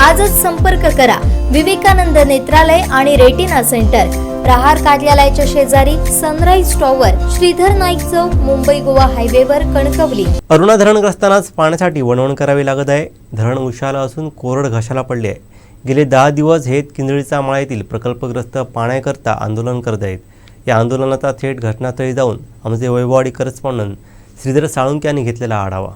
आजच संपर्क करा. विवेकानंद नेत्रालय आणि रेटिना सेंटर. प्रहार कार्यालयाच्या शेजारी सनराईज टॉवर श्रीधर नाईक चौक मुंबई गोवा हायवेवर कणकवली. अरुणा धरणग्रस्तांनाच पाण्यासाठी वणवण करावी लागत आहे. धरण उशाला असून कोरड घशाला पडले आहे. गेले दहा दिवस हेत किंजळीचा माळा येथील प्रकल्पग्रस्त पाण्याकरता आंदोलन करत आहेत. या आंदोलनाचा थेट घटनास्थळी जाऊन आमचे वैभववाडी करस्पॉन्डंट श्रीधर साळुंके यांनी घेतलेला आढावा.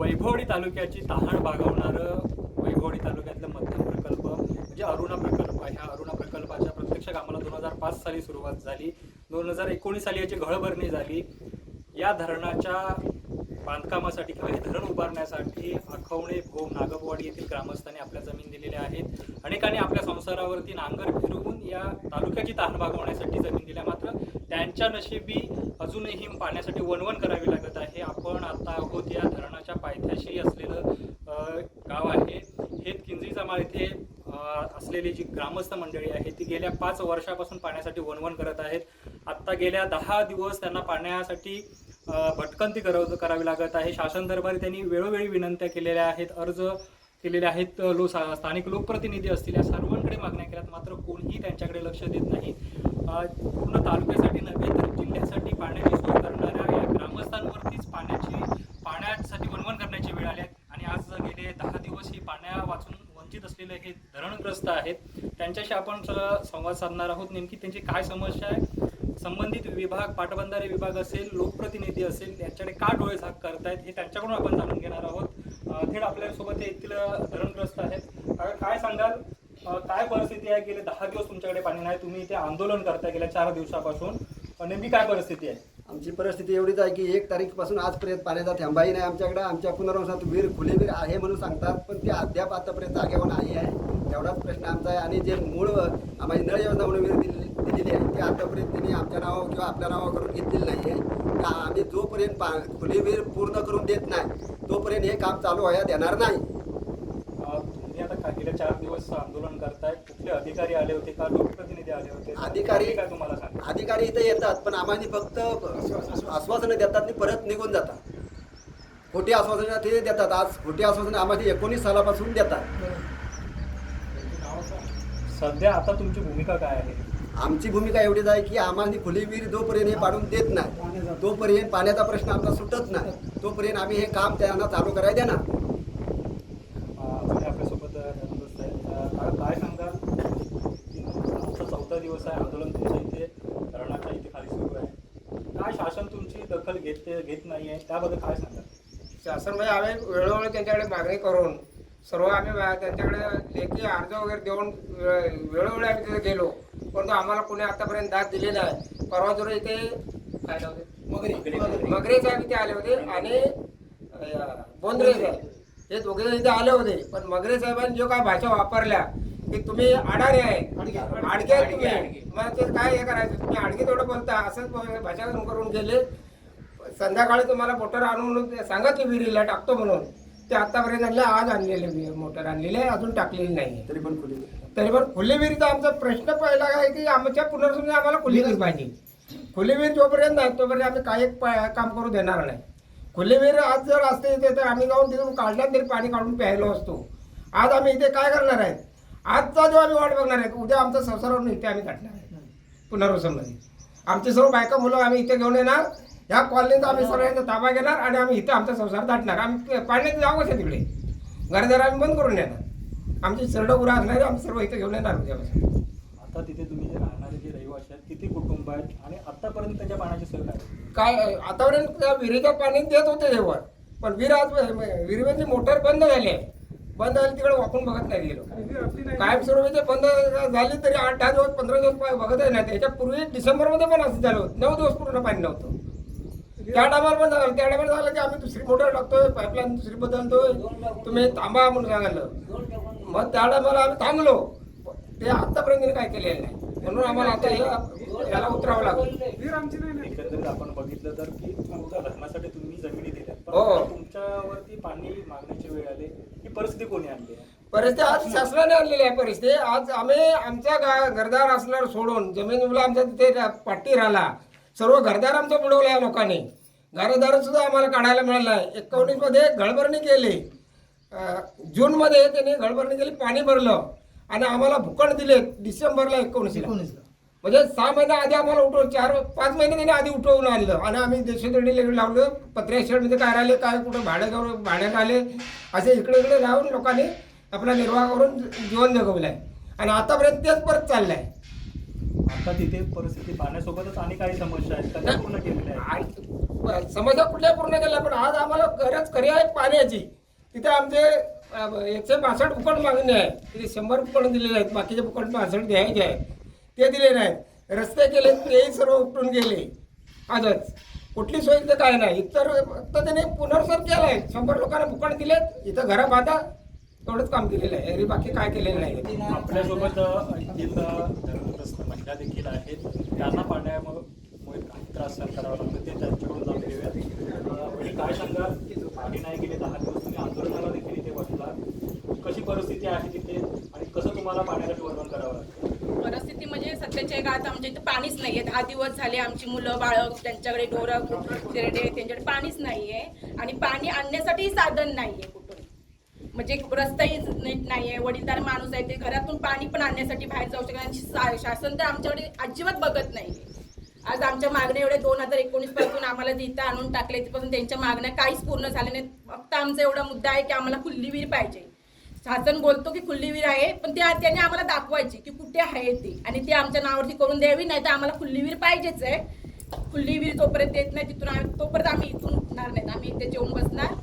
वैभवडी तालुक्याची तहान भागवणारं वैभवडी तालुक्यातलं मध्यम प्रकल्प म्हणजे अरुणा प्रकल्प ह्या अरुणा प्रकल्पाच्या प्रत्यक्ष कामाला दोन हजार पाच साली सुरुवात झाली. दोन हजार एकोणीस साली याची घळभरणी झाली. या धरणाच्या बांधकामासाठी किंवा हे धरण उभारण्यासाठी आखवणे भोम नागपवाडी येथील ग्रामस्थांनी आपल्या जमीन दिलेल्या आहेत. अनेकांनी आपल्या संसारावरती नांगर फिरवून या तालुक्याची तहान भागवण्यासाठी जमीन दिल्या. मात्र त्यांच्या नशिबी अजूनही पाण्यासाठी वणवण करावी लागत आहे. आपण आता आहोत या धरणाच्या पायथ्याशी असलेलं गाव आहे. हे किंजळीचा इथे असलेली जी ग्रामस्थ मंडळी आहे ती गेल्या पाच वर्षापासून पाण्यासाठी वणवण करत आहेत. आत्ता गेल्या दहा दिवस त्यांना पाण्यासाठी भटकंती करव करावी लागत आहे. शासन दरबारी त्यांनी वेळोवेळी विनंत्या केलेल्या आहेत अर्ज केलेले आहेत. लो सा- स्थानिक लोकप्रतिनिधी असतील या सर्वांकडे मागण्या केल्यात मात्र कोणीही त्यांच्याकडे लक्ष देत नाही. पूर्ण तालुक्यासाठी नव्हे तर जिल्ह्यासाठी पाण्याची सोय करणाऱ्या या ग्रामस्थांवरतीच पाण्याची पाण्यासाठी वणवण करण्याची वेळ आली आहे. आणि आज गेले दहा दिवस ही पाण्या वाचून वंचित असलेले हे धरणग्रस्त आहेत. त्यांच्याशी आपण संवाद साधणार आहोत. नेमकी त्यांची काय समस्या आहे? संबंधित विभाग पाटबंधारे विभाग असेल लोकप्रतिनिधी असेल यांच्याकडे का डोळे झाक करतायत हे त्यांच्याकडून आपण जाणून घेणार आहोत. थेट आपल्यासोबत हे येथील धरणग्रस्त आहेत. काय सांगाल? काय परिस्थिती आहे? गेले दहा दिवस तुमच्याकडे पाणी नाही. तुम्ही इथे आंदोलन करताय गेल्या चार दिवसापासून. नेमकी काय परिस्थिती आहे? आमची परिस्थिती एवढीच आहे की एक तारीखपासून आजपर्यंत पाण्याचा थेंबाही नाही आमच्याकडे. आमच्या पुनर्वसनात वीर खुले वीर आहे म्हणून सांगतात पण ते अद्याप आतापर्यंत जागेवर नाही आहे. एवढाच प्रश्न आमचा आहे. आणि जे मूळ आम्हाला नळ योजना म्हणून वीर दिली दिलेली आहे ते आतापर्यंत त्यांनी आमच्या नावावर किंवा आपल्या नावावर करून घेतलेली नाही आहे. का आम्ही जोपर्यंत पा खुले वीर पूर्ण करून देत नाही तोपर्यंत हे काम चालू व्हायला देणार नाही. तुम्ही आता का- गेले चार दिवस आंदोलन कुठले अधिकारी आले होते का? लोकप्रतिनिधी आले होते अधिकारी काय तुम्हाला सांगा अधिकारी इथे येतात पण आम्हाला फक्त आश्वासनं देतात आणि परत निघून जातात. खोटी आश्वासनं ते देतात. आज खोटी आश्वासनं आम्हाला एकोणीस सालापासून देतात. सध्या आता तुमची भूमिका काय आहे? आमची भूमिका एवढीच आहे की आम्हाला खुली विहीर जोपर्यंत हे पाडून देत नाही तोपर्यंत पाण्याचा प्रश्न आमचा सुटत नाही तोपर्यंत आम्ही हे काम त्यांना चालू करायला देणार अं, अजून आपल्यासोबत धरणग्रस्त आहेत अं, काय काय सांगाल आजचा चौथा दिवस आहे आंदोलन तुमचं इथे धरणाच्या इथे खाली सुरू आहे काय शासन तुमची दखल घेते घेत नाही आहे त्याबद्दल काय सांगाल? शासन म्हणजे आम्ही वेळोवेळी त्यांच्याकडे मागणी करून सर्व आम्ही त्यांच्याकडे लेखी अर्ज वगैरे देऊन वेळोवेळी आम्ही तिथे गेलो. परंतु आम्हाला कोणी आतापर्यंत दाद दिली नाही. परवा जर इथे काय? मगरे. साहेब इथे आले होते आणि बोंद्रे साहेब हे दोघे इथे आले होते. पण मगरे साहेबांनी जो काय भाषा वापरल्या की तुम्ही अडाणी आहे. आडगे आहे तुम्ही. मग ते काय हे करायचं? तुम्ही आडगे तेवढं बोलता. असंच भाषा करून गेले. संध्याकाळी तुम्हाला मोटर आणून सांगितली विहिरीला टाकतो म्हणून. ते आतापर्यंत आणले आज आणलेले मोटर आणलेले आहे, अजून टाकलेली नाही तरी पण खुली तरी पण खुली विहिरीचा आमचा प्रश्न पहिला आहे की आमच्या पुनर्वसनात आम्हाला खुली विहीर पाहिजे. खुली विहीर जोपर्यंत नाही तोपर्यंत आम्ही काही काम करू देणार नाही. खुली विहीर आज जर असते इथे तर आम्ही जाऊन तिथून काढल्यात तरी पाणी काढून प्यायलो असतो आज आम्ही इथे काय करणार आहेत? आजचा जो आम्ही वाट बघणार आहेत उद्या आमचा संसारावरून इथे आम्ही काढणार आहे. पुनर्वसनमध्ये. आमचे सर्व बायका मुलं आम्ही इथे घेऊन येणार ह्या कॉलनीचा आम्ही सगळ्यांचा ताबा घेणार आणि आम्ही इथं आमचा संसार दाटणार. आम्ही पाण्यात जाऊ कसं तिकडे? घरदार आम्ही बंद करून येणार आमची सरड उरा असणारे आम्ही सर्व इथे घेऊन येणार उद्यापासून आता तिथे तुम्ही जे राहणारे जे रहिवासी आहेत किती कुटुंब आहेत आणि आतापर्यंत त्याच्या पाण्याची सोय काय? आहे? काय आतापर्यंत त्या विहिरीचं पाणी देत होते तेव्हा. पण विहीर आज विहिरीमध्ये मोटर बंद झाली आहे. बंद झाली तिकडे वाकून बघत नाही गेलो कायमस्वरूपी बंद झाली तरी आठ दहा दिवस पंधरा दिवस बघत आहे ना त्याच्या पूर्वी डिसेंबरमध्ये पण असं झालं होतं. नऊ दिवस पूर्ण पाणी नव्हतं. त्या टायमाला पण झालं. त्या टायमाला झालं की आम्ही दुसरी मोटर टाकतोय पाईपलाईन दुसरी बदलतोय. तुम्ही थांबा म्हणून सांगितलं मग त्या टायमाला आम्ही थांबलो. ते आतापर्यंत काय केलेलं नाही. म्हणून आम्हाला आता हे- याला उतरावं लागेल. एकंदरीत आपण बघितलं तर की तुमच्या धर्मासाठी तुम्ही जमिनी दिल्या. हो. तुमच्यावरती पाणी मागण्याची वेळ आली. परिस्थिती कोणी आणली आहे? परिस्थिती आज शासनाने आणलेली आहे परिस्थिती. आज आम्ही आमच्या गा घरदार असणार सोडून जमिनीला आमच्या तिथे रा- पट्टी राहिला. सर्व घरदार आमचं बुडवलं या लोकांनी. घरदार सुद्धा आम्हाला काढायला मिळालं नाही. एकोणीसमध्ये गळभरणी केली. अं, जूनमध्ये त्यांनी गळभरणी केली पाणी भरलं. आणि आम्हाला भूखंड दिले डिसेंबरला एकोणीसला. म्हणजे सहा महिन्या आधी आम्हाला उठवून चार पाच महिने त्यांनी आधी उठवून आणलं. आणि आम्ही देशोदडी लावलं पत्र्या शेडमध्ये काय राहिले काय कुठं भाड्या जाऊन भाड्यात आले असे इकडे इकडे राहून लोकांनी आपला निर्वाह करून जीवन जगवलंय. आणि आतापर्यंत तेच परत चाललंय. आता तिथे परिस्थिती पाण्यासोबतच आणि काही समस्या आहेत त्या त्या पूर्ण केलेल्या आहेत. आणि समस्या कुठल्या पूर्ण केल्या पण आज आम्हाला गरज खरी आहे पाण्याची. तिथे आमचे एकशे बासष्ट फुकट मागणी आहे. तिथे शंभर फुकट दिलेले आहेत बाकीचे फुकट बासष्ट द्यायचे आहेत. ते दिले नाहीत. रस्ते केले तेही सर्व उपटून गेले. आजच. कुठली सोय तर काय नाही. इतर फक्त त्याने पुनर्सर केला आहे शंभर लोकांना भुकण दिलेत. इथं घरं बांधा. तेवढंच काम केलेलं आहे. अरे बाकी काय केलेलं नाही. आपल्यासोबत इथं महिला देखील आहेत. त्यांना पाण्यामुळे काही त्रास सहन करावा लागतो. ते त्यांच्याकडून जाऊन घेऊयात. म्हणजे काय सांगाल पाणी नाही गेले दहा दिवस तुम्ही आंदोलनाला देखील इथे बसला. कशी परिस्थिती आहे तिथे? आणि कसं तुम्हाला पाण्यासाठी वर्णन करावं लागतं? परिस्थिती म्हणजे सध्याच्या काळात आमच्या इथे पाणीच नाहीये. दहा दिवस झाले आमची मुलं बाळं त्यांच्याकडे डोरं तिरडे त्यांच्याकडे पाणीच नाहीये. आणि पाणी आणण्यासाठीही साधन नाहीये कुठून. म्हणजे रस्ताही नीट नाहीये. वडीलदार माणूस आहे ते घरातून पाणी पण आणण्यासाठी बाहेर जाऊ शकत शासन तर आमच्याकडे अजिबात बघत नाहीये. आज आमच्या मागण्या एवढे दोन हजार एकोणीसपासून आम्हाला जिथं आणून टाकले तिथपासून त्यांच्या मागण्या काहीच पूर्ण झाल्या नाही फक्त आमचा एवढा मुद्दा आहे की आम्हाला खुल्ली विहीर पाहिजे. शासन बोलतो की खुल्ली विहीर आहे पण ते त्याने आम्हाला दाखवायची की कुठे आहे ती. आणि ती आमच्या नावावरती करून द्यावी नाही तर आम्हाला खुल्ली विहीर पाहिजेच आहे. खुल्ली विहीर जोपर्यंत येत नाही तिथून आम्ही तोपर्यंत आम्ही इथून उठणार नाहीत. आम्ही इथे जेवून बसणार.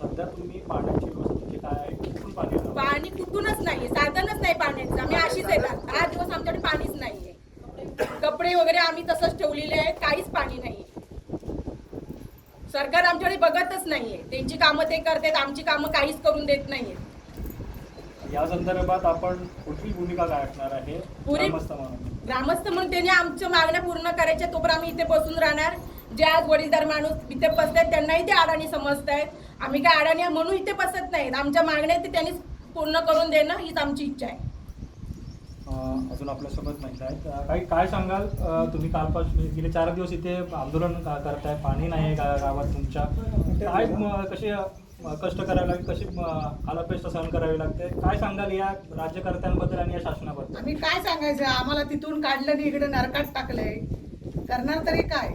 सध्या तुम्ही पाण्याची परिस्थिती काय आहे? कुठून पाणी कुठूनच नाहीये साधनच नाही पाण्याचं. आम्ही अशीच येतात दहा दिवस आमच्याकडे पाणीच नाहीये. कपडे वगैरे आम्ही तसंच ठेवलेले आहे काहीच पाणी नाहीये. सरकार आमच्याकडे बघतच नाहीये. त्यांची कामं ते करतात आमची कामं काहीच करून देत नाहीये. या संदर्भात आपण कुठली भूमिका काय असणार आहे? पुरी- ग्रामस्थ म्हणून. ग्रामस्थ म्हणून त्यांनी आमच्या मागण्या पूर्ण करायच्या तोपर्यंत आम्ही इथे बसून राहणार. जे आज वडीलधार माणूस इथे बसतात त्यांनाही ते अडाणी समजतायत. आम्ही काय अडाणी आहे म्हणून इथे बसत नाहीत. आमच्या मागण्या ते त्यांनी पूर्ण करून देणं हीच आमची इच्छा आहे. अजून आपल्यासोबत महिला आहेत काही काय सांगाल? तुम्ही कालपासून गेले चार दिवस इथे आंदोलन करताय? पाणी नाही आहे गा- गावात तुमच्या. काय कसे कष्ट करावे लागेल? कशी हालापेष्ट सहन करावी लागते? काय सांगाल या राज्यकर्त्यांबद्दल आणि या शासनाबद्दल? आम्ही काय सांगायचं? आम्हाला तिथून काढलं आणि इकडे नरकात टाकलंय. करणार तरी काय?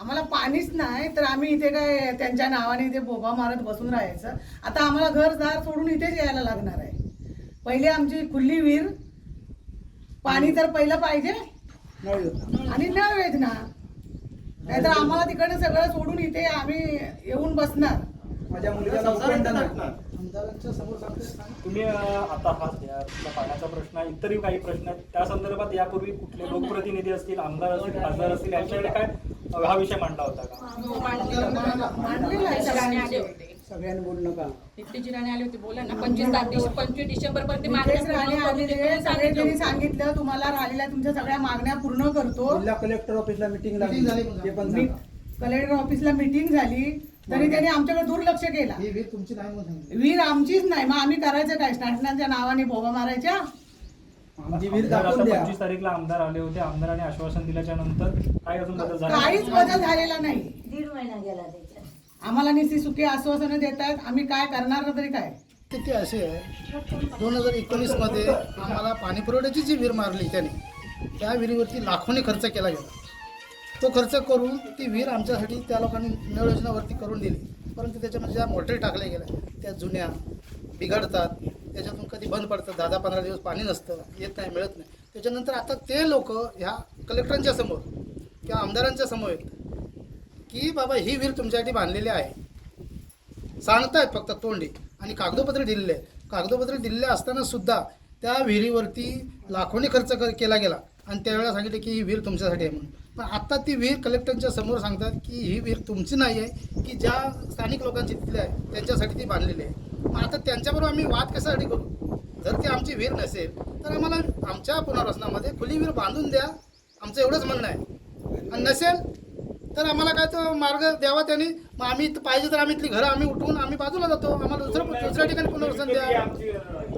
आम्हाला पाणीच नाही तर आम्ही इथे काय त्यांच्या नावाने इथे बोबा मारत बसून राहायचं. आता आम्हाला घर दार सोडून इथेच यायला लागणार आहे. पहिले आमची खुल्ली विहीर पाणी तर पहिलं पाहिजे. आणि नळ योजना नाहीतर आम्हाला तिकडे सगळं सोडून इथे आम्ही येऊन बसणार. माझ्या नाही. तुम्ही आता हा पाण्याचा प्रश्न आहे इतरही काही प्रश्न आहेत. त्या संदर्भात यापूर्वी कुठले लोकप्रतिनिधी असतील आमदार असतील खासदार असतील यांच्याकडे काय हा विषय मांडला होता का? सगळ्यांनी बोलू नका. नितीजी राणे आले होते बोला ना. पंचवीस तारखे पंचवीस डिसेंबर पर्यंत ते नितेश राणे आलेले सगळे सांगितलं. त्यांनी होतं. सांगितलं तुम्हाला राहिलेल्या तुमच्या सगळ्या मागण्या पूर्ण करतो. जिल्हा कलेक्टर ऑफिसला मिटिंग लागली ते पण मी- सांगा. कलेक्टर ऑफिसला मिटिंग झाली तरी त्यांनी आमच्याकडे दुर्लक्ष केला. ही वीर तुमची नाही म्हणून सांगितलं. वीर आमचीच नाही मग आम्ही करायचं काय? शासनाच्या नावाने भोगा मारायच्या? आमची वीर आमदार दाखवून आता द्या. पंचवीस तारीखला आमदार आले होते. आमदारांनी आश्वासन दिल्याच्या नंतर काय अजून बदल झाला काहीच बदल झालेला नाही. दीड महिना गेला त्याच्यात आम्हाला निस्ती सुखी आश्वासनं देत आहेत आम्ही काय करणार तरी काय? स्थिती अशी आहे दोन हजार एकोणीसमध्ये आम्हाला पाणी पुरवठ्याची जी विहीर मारली त्याने त्या विहिरीवरती लाखोने खर्च केला गेला. तो खर्च करून ती विहीर आमच्यासाठी त्या लोकांनी नळ योजनावरती करून दिली. परंतु त्याच्यामध्ये ज्या मोटरी टाकल्या गेल्या त्या जुन्या बिघडतात. त्याच्यातून कधी बंद पडतात दहा दहा पंधरा दिवस पाणी नसतं. येत नाही मिळत नाही. त्याच्यानंतर आता ते लोक ह्या कलेक्टरांच्या समोर किंवा आमदारांच्या समोर येतात. की बाबा ही विहीर तुमच्यासाठी बांधलेली आहे. सांगतायत फक्त तोंडी. आणि कागदोपत्र दिलेले कागदोपत्र दिलेले असताना सुद्धा त्या विहिरीवरती लाखोनी खर्च कर केला गेला. आणि त्यावेळेला सांगितले की ही विहीर तुमच्यासाठी आहे म्हणून. पण आत्ता ती विहीर कलेक्टरच्या समोर सांगतात की ही विहीर तुमची नाही आहे की ज्या स्थानिक लोकांची तिथली आहे त्यांच्यासाठी ती बांधलेली आहे. मग आता त्यांच्याबरोबर आम्ही वाद कशासाठी करू? जर ती आमची विहीर नसेल तर आम्हाला आमच्या पुनर्वसनामध्ये खुली विहीर बांधून द्या. आमचं एवढंच म्हणणं आहे. आणि नसेल तर आम्हाला काय तो मार्ग द्यावा त्यांनी. मग आम्ही पाहिजे तर आम्ही इथली घरं आम्ही उठवून आम्ही बाजूला जातो. आम्हाला दुसरं दुसऱ्या ठिकाणी पुनर्वसन द्या.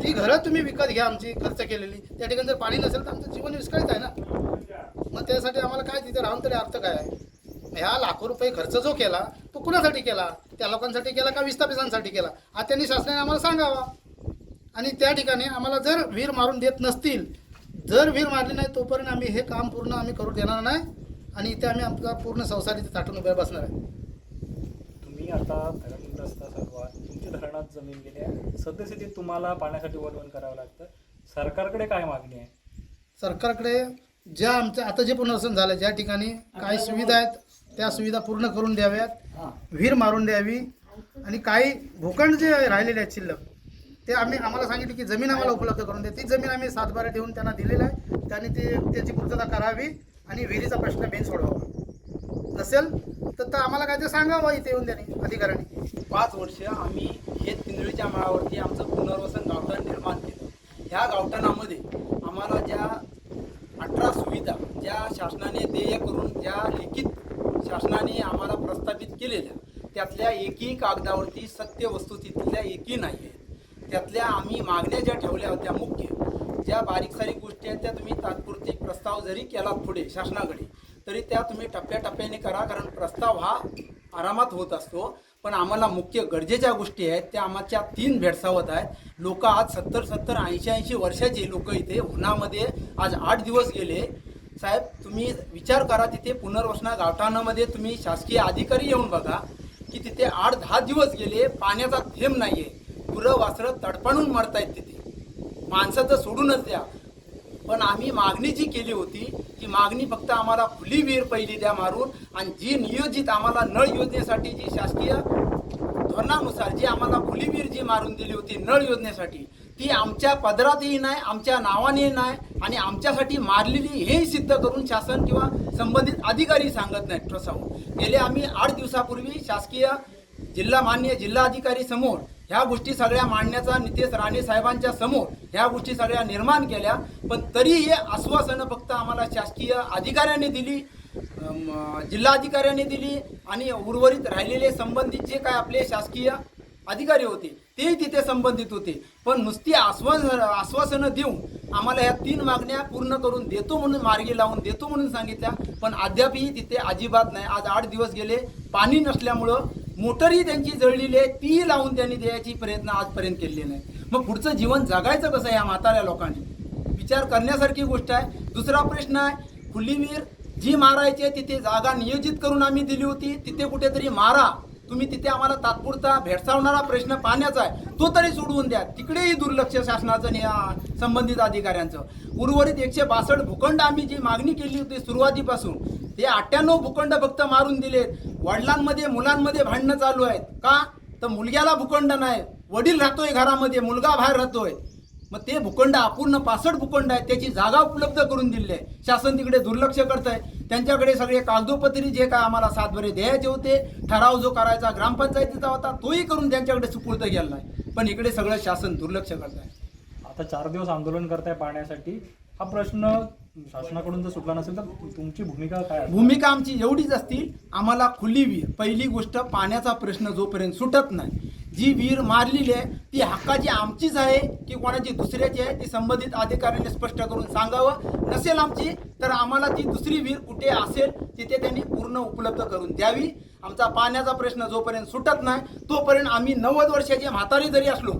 ती घरं तुम्ही विकत घ्या आमची खर्च केलेली. त्या ठिकाणी जर पाणी नसेल तर आमचं जीवन विस्कळीत आहे ना. मग त्यासाठी आम्हाला काय तिथे राहून तरी अर्थ काय आहे? ह्या लाखो रुपये खर्च जो केला तो कुणासाठी केला? त्या लोकांसाठी केला का विस्थापितांसाठी केला? हा त्यांनी शासनाने आम्हाला सांगावा. आणि त्या ठिकाणी आम्हाला जर विहीर मारून देत नसतील जर विहीर मारली नाही तोपर्यंत आम्ही हे काम पूर्ण आम्ही करू देणार नाही. आणि इथे आम्ही आमचा पूर्ण संसार इथे ताटून उभ्या बसणार आहे. तुम्ही आता धरणग्रस्त सर्व आहात. तुमची धरणात जमीन गेली आहे. सद्यस्थितीत तुम्हाला पाण्यासाठी वळवण करावं लागतं. सरकारकडे काय मागणी आहे? सरकारकडे ज्या आमच्या आता जे पुनर्वसन झालं ज्या ठिकाणी काही सुविधा आहेत त्या सुविधा पूर्ण करून द्याव्यात. विहीर मारून द्यावी. आणि काही भूखंड जे राहिलेले आहेत शिल्लक ते आम्ही आम्हाला सांगितले की जमीन आम्हाला उपलब्ध करून द्या. ती जमीन आम्ही सातबारा ठेवून त्यांना दिलेलं आहे. त्यांनी ते त्याची पूर्तता करावी. आणि विहिरीचा प्रश्न बेन सोडवावा. नसेल तर तर आम्हाला काय ते सांगावं इथे येऊन त्याने अधिकाऱ्यांनी? पाच वर्ष आम्ही हे तिंदळीच्या माळावरती आमचं पुनर्वसन गावठाण निर्माण केलं. ह्या गावठाणामध्ये आम्हाला ज्या अठरा सुविधा ज्या शासनाने देय करून ज्या लिखित शासनाने आम्हाला प्रस्थापित केलेल्या त्यातल्या एकही कागदावरती सत्य वस्तुस्थितीतल्या एकही नाही आहेत त्यातल्या आम्ही मागण्या ज्या ठेवल्या होत्या मुख्य ज्या बारीक सारीक गोष्टी आहेत त्या तुम्ही तात्पुरती प्रस्ताव जरी केला पुढे शासनाकडे तरी त्या तुम्ही टप्प्याटप्प्याने करा कारण प्रस्ताव हा आरामात होत असतो. पण आम्हाला मुख्य गरजेच्या गोष्टी आहेत त्या आमच्या तीन भेडसावत आहेत. लोक आज सत्तर सत्तर ऐंशी ऐंशी वर्षाचे लोक इथे उन्हामध्ये आज आठ दिवस गेले. साहेब तुम्ही विचार करा तिथे पुनर्वसना गावठाणामध्ये तुम्ही शासकीय अधिकारी येऊन बघा की तिथे आठ दहा दिवस गेले पाण्याचा थेंब आहे गुरं वासरं तडपणून मरतायत तिथे. माणसं तर सोडूनच द्या. पण आम्ही मागणी जी केली होती ती मागणी फक्त आम्हाला खुली विहीर पहिली द्या मारून आणि जी नियोजित आम्हाला नळ योजनेसाठी जी शासकीय धोरणानुसार जी आम्हाला खुली विहीर जी मारून दिली होती नळ योजनेसाठी ती आमच्या पदरातही नाही आमच्या नावाने नाही आणि आमच्यासाठी मारलेली हेही सिद्ध करून शासन किंवा संबंधित अधिकारी सांगत नाही ठोसावून गेले आम्ही आठ दिवसापूर्वी शासकीय जिल्हा मान्य जिल्हाधिकारी समोर ह्या गोष्टी सगळ्या मांडण्याचा नितेश राणे साहेबांच्या समोर ह्या गोष्टी सगळ्या निर्माण केल्या. पण तरी हे आश्वासनं फक्त आम्हाला शासकीय अधिकाऱ्यांनी दिली जिल्हाधिकाऱ्यांनी दिली आणि उर्वरित राहिलेले संबंधित जे काय आपले शासकीय अधिकारी होते तेही तिथे संबंधित होते. पण नुसती आश्वास आश्वासनं देऊन आम्हाला ह्या तीन मागण्या पूर्ण करून देतो म्हणून मार्गी लावून देतो म्हणून सांगितल्या. पण अद्यापही तिथे अजिबात नाही. आज आठ दिवस गेले पाणी नसल्यामुळं मोटरही त्यांची जळलेली आहे तीही लावून त्यांनी द्यायची प्रयत्न आजपर्यंत केलेले नाही मग पुढचं जीवन जगायचं कसं या म्हाताऱ्या लोकांनी? विचार करण्यासारखी गोष्ट आहे. दुसरा प्रश्न आहे खुली विहीर जी मारायची आहे तिथे जागा नियोजित करून आम्ही दिली होती तिथे कुठेतरी मारा. तुम्ही तिथे आम्हाला तात्पुरता भेडसावणारा प्रश्न पाण्याचा आहे. तो तरी सोडवून द्या. तिकडेही दुर्लक्ष शासनाचं संबंधित अधिकाऱ्यांचं. उर्वरित एकशे बासष्ट भूखंड आम्ही जी मागणी केली होती सुरुवातीपासून ते अठ्ठ्याण्णव भूखंड फक्त मारून दिलेत. वडिलांमध्ये मुलांमध्ये भांडणं चालू आहेत. का? तर मुलग्याला भूखंड नाही. वडील राहतोय घरामध्ये मुलगा बाहेर राहतोय. मग ते भूखंड अपूर्ण पासष्ट भूखंड आहे त्याची जागा उपलब्ध करून दिली आहे. शासन तिकडे दुर्लक्ष करत आहे त्यांच्याकडे सगळे कागदोपत्री जे काय आम्हाला सातभरे द्यायचे होते ठराव जो करायचा ग्रामपंचायतीचा होता तोही करून त्यांच्याकडे सुपूर्द गेला आहे. पण इकडे सगळं शासन दुर्लक्ष करत आहे आता चार दिवस आंदोलन करत आहे पाण्यासाठी. हा प्रश्न शासनाकडून जर सुटला नसेल तर तुमची भूमिका काय आहे? भूमिका आमची एवढीच असतील आम्हाला खुली विहीर पहिली गोष्ट पाण्याचा प्रश्न जोपर्यंत सुटत नाही. जी विहीर मारलेली आहे ती हक्काची आमचीच आहे की कोणाची दुसऱ्याची आहे ती संबंधित अधिकाऱ्यांनी स्पष्ट करून सांगावं. नसेल आमची तर आम्हाला ती दुसरी विहीर कुठे असेल तिथे त्यांनी पूर्ण उपलब्ध करून द्यावी. आमचा पाण्याचा प्रश्न जोपर्यंत सुटत नाही तोपर्यंत आम्ही नव्वद वर्षाचे म्हातारी जरी असलो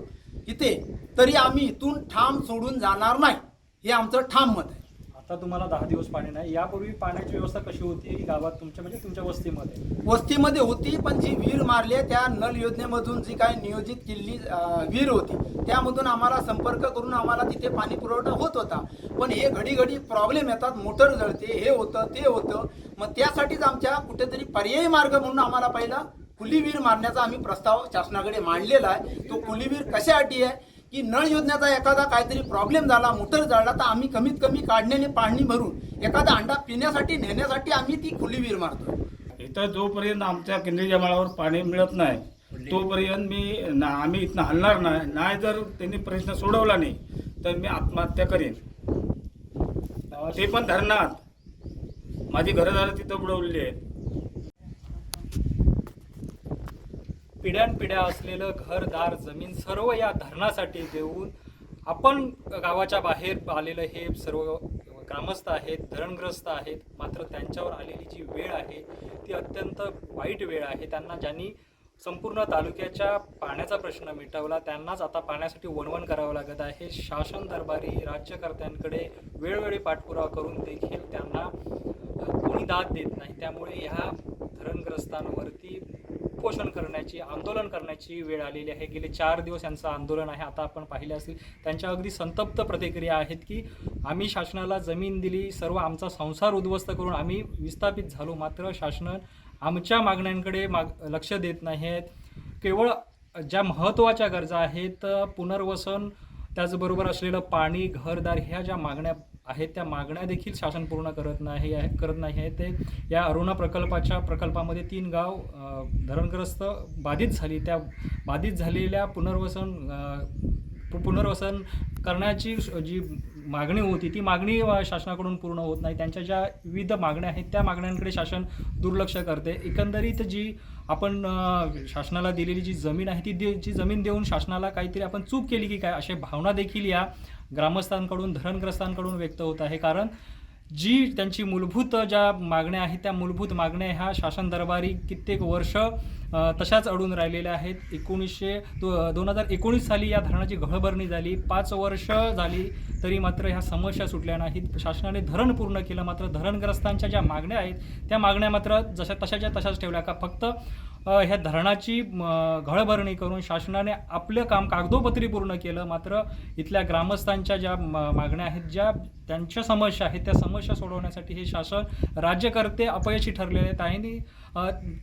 इथे तरी आम्ही इथून ठाम सोडून जाणार नाही. हे आमचं ठाम मत आहे. आता तुम्हाला दहा दिवस पाणी नाही. यापूर्वी पाण्याची व्यवस्था कशी होती? गावात तुमच्या म्हणजे तुमच्या वस्तीमध्ये. वस्तीमध्ये होती पण जी विहीर मारली आहे, त्या नल योजनेमधून जी काय नियोजित केलेली विहीर होती त्यामधून आम्हाला संपर्क करून आम्हाला तिथे पाणी पुरवठा होत होता. पण हे घडी घडी प्रॉब्लेम येतात मोटर जळते हे होतं ते होतं. मग त्यासाठीच आमच्या कुठेतरी पर्यायी मार्ग म्हणून आम्हाला पहिला कुलीवीर विहीर मारण्याचा आम्ही प्रस्ताव शासनाकडे मांडलेला आहे. तो कुलीवीर विहीर कशासाठी आहे? की नळ योजनेचा एखादा काहीतरी प्रॉब्लेम झाला मोटर जळला तर आम्ही कमीत कमी काढण्याने पाणी भरून एखादा अंडा पिण्यासाठी नेण्यासाठी आम्ही ती खुली विहीर मारतो. इथं जोपर्यंत आमच्या केंद्रीय माळावर पाणी मिळत नाही तोपर्यंत मी ना आम्ही इथनं हलणार नाही. नाही जर त्यांनी प्रश्न सोडवला नाही तर मी आत्महत्या करेन. ते पण धरणात माझी घरदारं तिथं बुडवलेली आहेत. पिढ्यानपिढ्या असलेलं घरदार जमीन सर्व या धरणासाठी देऊन आपण गावाच्या बाहेर आलेलं हे सर्व ग्रामस्थ आहेत धरणग्रस्त आहेत. मात्र त्यांच्यावर आलेली जी वेळ आहे ती अत्यंत वाईट वेळ आहे. त्यांना ज्यांनी संपूर्ण तालुक्याच्या पाण्याचा प्रश्न मिटवला त्यांनाच आता पाण्यासाठी वणवण करावं लागत आहे. शासन दरबारी राज्यकर्त्यांकडे वेळोवेळी पाठपुरावा करून देखील त्यांना कोणी दाद देत नाही. त्यामुळे ह्या धरणग्रस्तांवरती उपोषण करण्याची आंदोलन करण्याची वेळ आलेली आहे. गेले चार दिवस यांचं आंदोलन आहे. आता आपण पाहिले असेल त्यांच्या अगदी संतप्त प्रतिक्रिया आहेत की आम्ही शासनाला जमीन दिली सर्व आमचा संसार उद्ध्वस्त करून आम्ही विस्थापित झालो. मात्र शासन आमच्या मागण्यांकडे माग लक्ष देत नाही आहेत केवळ ज्या महत्त्वाच्या गरजा आहेत पुनर्वसन त्याचबरोबर असलेलं पाणी घरदार ह्या ज्या मागण्या आहेत त्या मागण्या देखील शासन पूर्ण करत नाही आहे करत नाही आहे. ते या अरुणा प्रकल्पाच्या प्रकल्पामध्ये तीन गाव धरणग्रस्त बाधित झाली. त्या बाधित झालेल्या पुनर्वसन पुनर्वसन करण्याची श- जी मागणी होती. ती मागणी शासनाकडून पूर्ण होत नाही. त्यांच्या ज्या विविध मागण्या आहेत त्या मागण्यांकडे शासन दुर्लक्ष करते. एकंदरीत जी आपण शासनाला दिलेली जी जमीन आहे ती दे जी जमीन देऊन शासनाला काहीतरी आपण चूक केली की काय अशा भावना देखील या ग्रामस्थांकडून धरणग्रस्तांकडून व्यक्त होत आहे. कारण जी त्यांची मूलभूत ज्या मागण्या आहेत त्या मूलभूत मागण्या ह्या शासन दरबारी कित्येक वर्ष तशाच अडून राहिलेल्या आहेत. एकोणीसशे दो दोन हजार एकोणीस साली या धरणाची घळभरणी झाली. पाच वर्ष झाली तरी मात्र ह्या समस्या सुटल्या नाहीत. शासनाने धरण पूर्ण केलं मात्र धरणग्रस्तांच्या ज्या मागण्या आहेत त्या मागण्या मात्र जशा तशाच्या तशाच ठेवल्या का? फक्त ह्या धरणाची घळभरणी करून शासनाने आपलं काम कागदोपत्री पूर्ण केलं. मात्र इथल्या ग्रामस्थांच्या ज्या मागण्या आहेत ज्या त्यांच्या समस्या आहेत त्या समस्या सोडवण्यासाठी हे शासन राज्यकर्ते अपयशी ठरलेले आहेत. आणि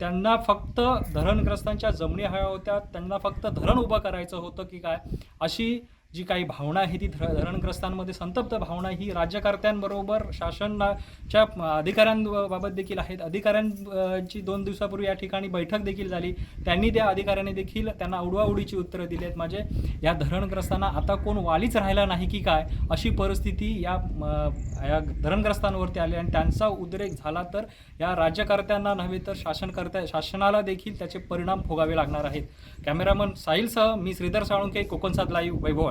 त्यांना फक्त धरणग्रस्तांच्या जमिनी हव्या होत्या. त्यांना फक्त धरण उभं करायचं होतं की काय? अशी जी काही भावना आहे ती धर धरणग्रस्तांमध्ये संतप्त भावना ही राज्यकर्त्यांबरोबर शासनाच्या अधिकाऱ्यांबाबत देखील आहेत. अधिकाऱ्यांची दोन दिवसापूर्वी या ठिकाणी बैठक देखील झाली. त्यांनी त्या अधिकाऱ्यांनी देखील त्यांना उडवाउडीची उत्तरं दिली आहेत. म्हणजे या धरणग्रस्तांना आता कोण वालीच राहिला नाही की काय अशी परिस्थिती या या धरणग्रस्तांवरती आली आणि त्यांचा उद्रेक झाला तर या राज्यकर्त्यांना नव्हे तर शासनकर्त्या शासनाला देखील त्याचे परिणाम भोगावे लागणार आहेत. कॅमेरामन साहिलसह मी श्रीधर साळुंके कोकणसाद लाईव्ह वैभव